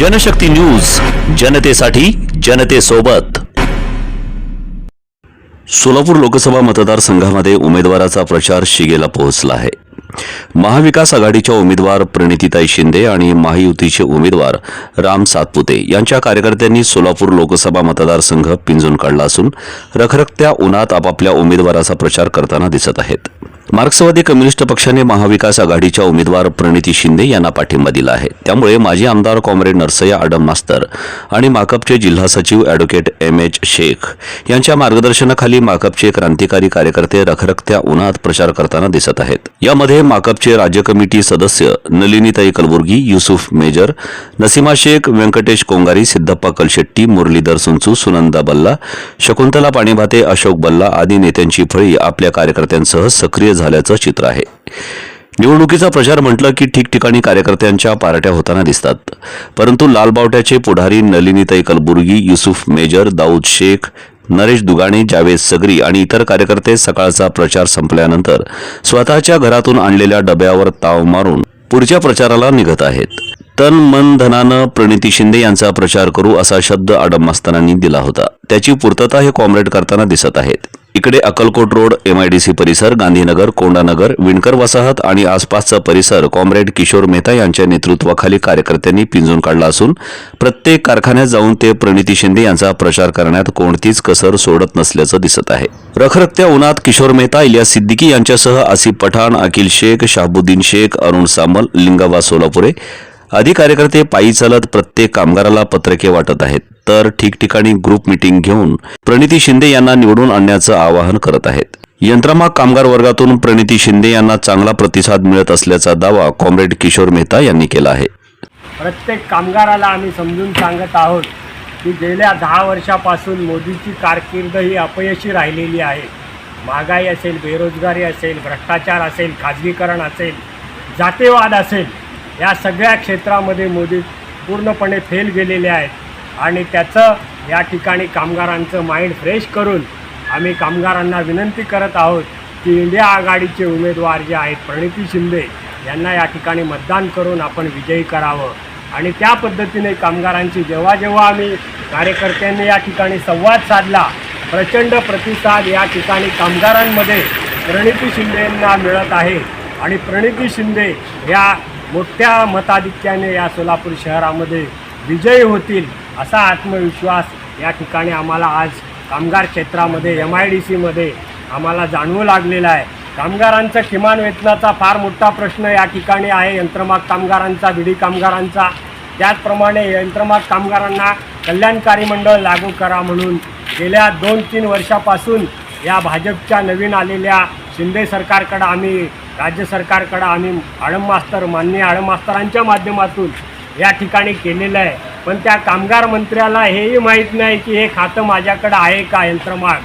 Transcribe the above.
Janshakti news जनतेसाठी जनतेसोबत. सोलापूर लोकसभा मतदारसंघामध्ये उमेदवाराचा प्रचार शिगेला पोहोचला आहे. महाविकास आघाडीच्या उमेदवार प्रणितीताई शिंदे आणि महायुतीचे उमेदवार राम सातपुते यांच्या कार्यकर्त्यांनी सोलापूर लोकसभा मतदारसंघ पिंजून काढला असून रखरखत्या उन्हात आपापल्या उमेदवाराचा प्रचार करताना दिसत आहेत. मार्क्सवादी कम्युनिस्ट पक्षाने महाविकास आघाडीच्या उमेदवार प्रणिती शिंदे यांना पाठिंबा दिला आहे. त्यामुळे माजी आमदार कॉम्रेड नरसय्या आडम मास्तर आणि माकपचे जिल्हा सचिव अॅडव्होकेट एम एच शेख यांच्या मार्गदर्शनाखाली माकपचे क्रांतिकारी कार्यकर्ते रखरखत्या उन्हात प्रचार करताना दिसत आहेत. यामध्ये माकपचे राज्य कमिटी सदस्य नलिनीताई कलबुर्गी युसुफ मेजर नसीमा शेख व्यंकटेश कोंगारी सिद्धप्पा कलशेट्टी मुरलीधर सुंचू सुनंदा बल्ला शकुंतला पाणीभाते अशोक बल्ला आदी नेत्यांची फळी आपल्या कार्यकर्त्यांसह सक्रिय झाल्याचं चित्र आहे. निवडणुकीचा प्रचार म्हटलं की ठिकठिकाणी कार्यकर्त्यांच्या पार्ट्या होताना दिसतात. परंतु लालबावट्याचे पुढारी नलिनीताई कलबुर्गी युसुफ मेजर दाऊद शेख नरेश दुगाणे जावेद सगरी आणि इतर कार्यकर्ते सकाळचा प्रचार संपल्यानंतर स्वतःच्या घरातून आणलेल्या डब्यावर ताव मारून पुढच्या प्रचाराला निघत आहेत. तन मन धनानं प्रणिती शिंदे यांचा प्रचार करू असा शब्द आडम मस्तानांनी दिला होता. त्याची पूर्तता हे कॉम्रेड करताना दिसत आहेत. इकडे अक्कलकोट रोड एमआयडीसी परिसर गांधीनगर कोंडानगर विणकर वसाहत आणि आसपासचा परिसर कॉम्रेड किशोर मेहता यांच्या नेतृत्वाखाली कार्यकर्त्यांनी पिंजून काढला असून प्रत्येक कारखान्यात जाऊन ते प्रणिती शिंदे यांचा प्रचार करण्यात कोणतीच कसर सोडत नसल्याचं दिसत आहे. रखरखत्या उन्हात किशोर मेहता इलियास सिद्दीकी यांच्यासह आसिफ पठाण अखिल शेख शाहबुद्दीन शेख अरुण सामल लिंगाबा सोलापुरे आधी कार्यकर्ते पायी चालत प्रत्येक कामगाराला पत्रके वाटत आहेत. तर ठिकठिकाणी ग्रुप मिटिंग घेऊन प्रणिती शिंदे यांना निवडून आणण्याचं आवाहन करत आहेत. यंत्रमाग कामगार वर्गातून प्रणिती शिंदे यांना चांगला प्रतिसाद मिळत असल्याचा दावा कॉम्रेड किशोर मेहता यांनी केला आहे. प्रत्येक कामगाराला आम्ही समजून सांगत आहोत की गेल्या दहा वर्षापासून मोदीची कारकीर्द ही अपयशी राहिलेली आहे. महागाई असेल बेरोजगारी असेल भ्रष्टाचार असेल खाजगीकरण असेल जातीवाद असेल या सगळ्या क्षेत्रामध्ये मोदी पूर्णपणे फेल गेलेले आहेत. आणि त्याचं या ठिकाणी कामगारांचं माइंड फ्रेश करून आम्ही कामगारांना विनंती करत आहोत की इंडिया आघाडीचे उमेदवार जे आहेत प्रणिती शिंदे यांना या ठिकाणी मतदान करून आपण विजयी करावं. आणि त्या पद्धतीने कामगारांची जेव्हा जेव्हा आम्ही कार्यकर्त्यांनी या ठिकाणी संवाद साधला प्रचंड प्रतिसाद या ठिकाणी कामगारांमध्ये प्रणिती शिंदेंना मिळत आहे. आणि प्रणिती शिंदे या मोठ्या मताधिक्याने या सोलापूर शहरामध्ये विजयी होतील असा आत्मविश्वास या ठिकाणी आम्हाला आज कामगार क्षेत्रामध्ये एम आय डी सीमध्ये आम्हाला जाणवू लागलेला आहे. कामगारांचा किमान वेतनाचा फार मोठा प्रश्न या ठिकाणी आहे. यंत्रमाग कामगारांचा बिडी कामगारांचा. त्याचप्रमाणे यंत्रमाग कामगारांना कल्याणकारी मंडळ लागू करा म्हणून गेल्या दोन तीन वर्षापासून या भाजपच्या नवीन आलेल्या शिंदे सरकारकडं आम्ही राज्य सरकारकडं आम्ही आळम मास्तर माननीय आळम मास्तरांच्या माध्यमातून या ठिकाणी केलेलं आहे. पण त्या कामगार मंत्र्याला हेही माहीत नाही की हे खातं माझ्याकडं आहे का यंत्रमाग?